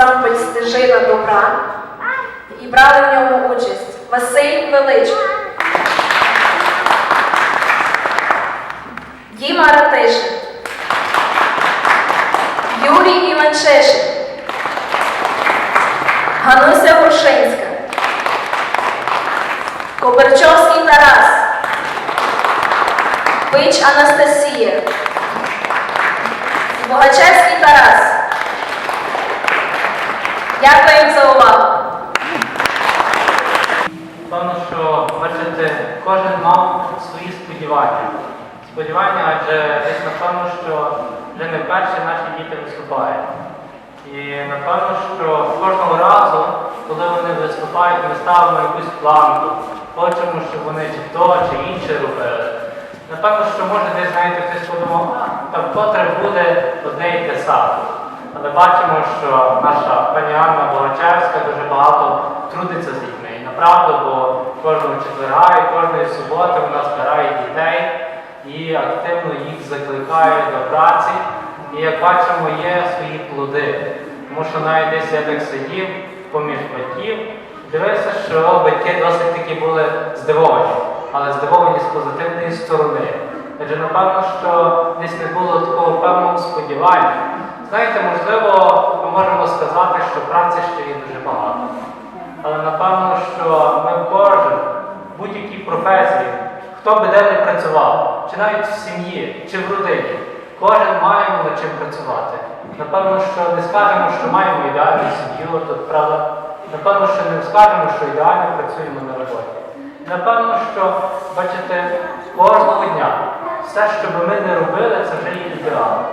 ансамбль Стежина добра і брали в ньому участь Василь Величко, Діма Ратишин, Юрій Іванчишин, Гануся Грушинська, Коберчовський Тарас, Пич Анастасія, Богачевський Тарас. Дякую за увагу. Певно, що бачите, кожен мав свої сподівання. Сподівання, адже десь напевно, що вже не вперше наші діти виступають. І напевно, що кожного разу, коли вони виступають, ми ставимо якусь планку, хочемо, щоб вони чи то, чи інше робили. Напевно, що може десь, знаєте, хтось подумав, а там котре буде одне і те саме. Але бачимо, що наша пані Анна Богачевська дуже багато трудиться з дітьми. І направду, бо кожного четверга і кожної суботи вона збирає дітей і активно їх закликає до праці. І як бачимо, є свої плоди. Тому що навіть десь я так сидів поміж батьків, дивився, що батьки досить таки були здивовані, але здивовані з позитивної сторони. Адже напевно, що десь не було такого певного сподівання. Знаєте, можливо, ми можемо сказати, що праці ще є дуже багато. Але напевно, що ми кожен, в будь-якій професії, хто би де не працював, чи навіть в сім'ї, чи в родині, кожен маємо над чим працювати. Напевно, що не скажемо, що маємо ідеальну сім'ю, тут правда. Напевно, що не скажемо, що ідеально працюємо на роботі. Напевно, що, бачите, кожного дня все, що би ми не робили, це вже є ідеал.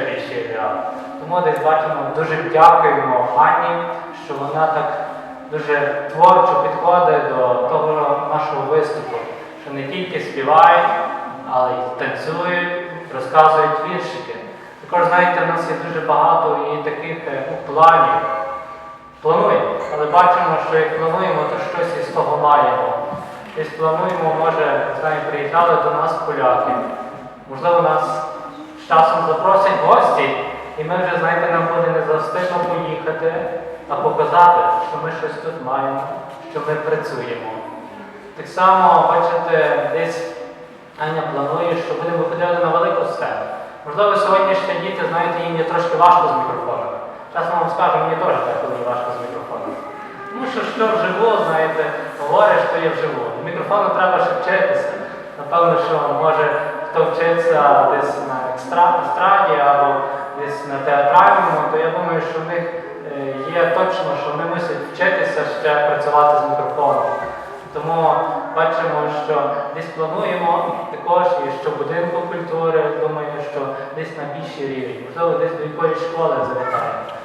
Більший ідеал. Тому десь бачимо, дуже дякуємо Ані, що вона так дуже творчо підходить до того нашого виступу, що не тільки співають, але й танцюють, розказують віршики. Також, знаєте, в нас є дуже багато і таких е, ну, планів. Плануємо, але бачимо, що як плануємо, то щось із того маємо. Десь плануємо, може, знаєте, приїжджали до нас поляки. Можливо, нас з часом запросять гості, і ми вже, знаєте, нам буде не завстидно поїхати, а показати, що ми щось тут маємо, що ми працюємо. Так само, бачите, десь Аня планує, що будемо виходити на велику сцену. Можливо, сьогоднішні діти, знаєте, їм є трошки важко з мікрофоном. Чесно вам скажу, мені теж деколи важко з мікрофоном. Тому що що вживу, знаєте, говориш, то є вживу. Мікрофону треба ще вчитися. Напевно, що може хто вчиться десь на естраді або десь на театральному, то я думаю, що в них е, є точно, що вони мусять вчитися ще працювати з мікрофоном. Тому бачимо, що десь плануємо також і що будинку культури, думаю, що десь на більший рівень, можливо, десь до якоїсь школи завітаємо.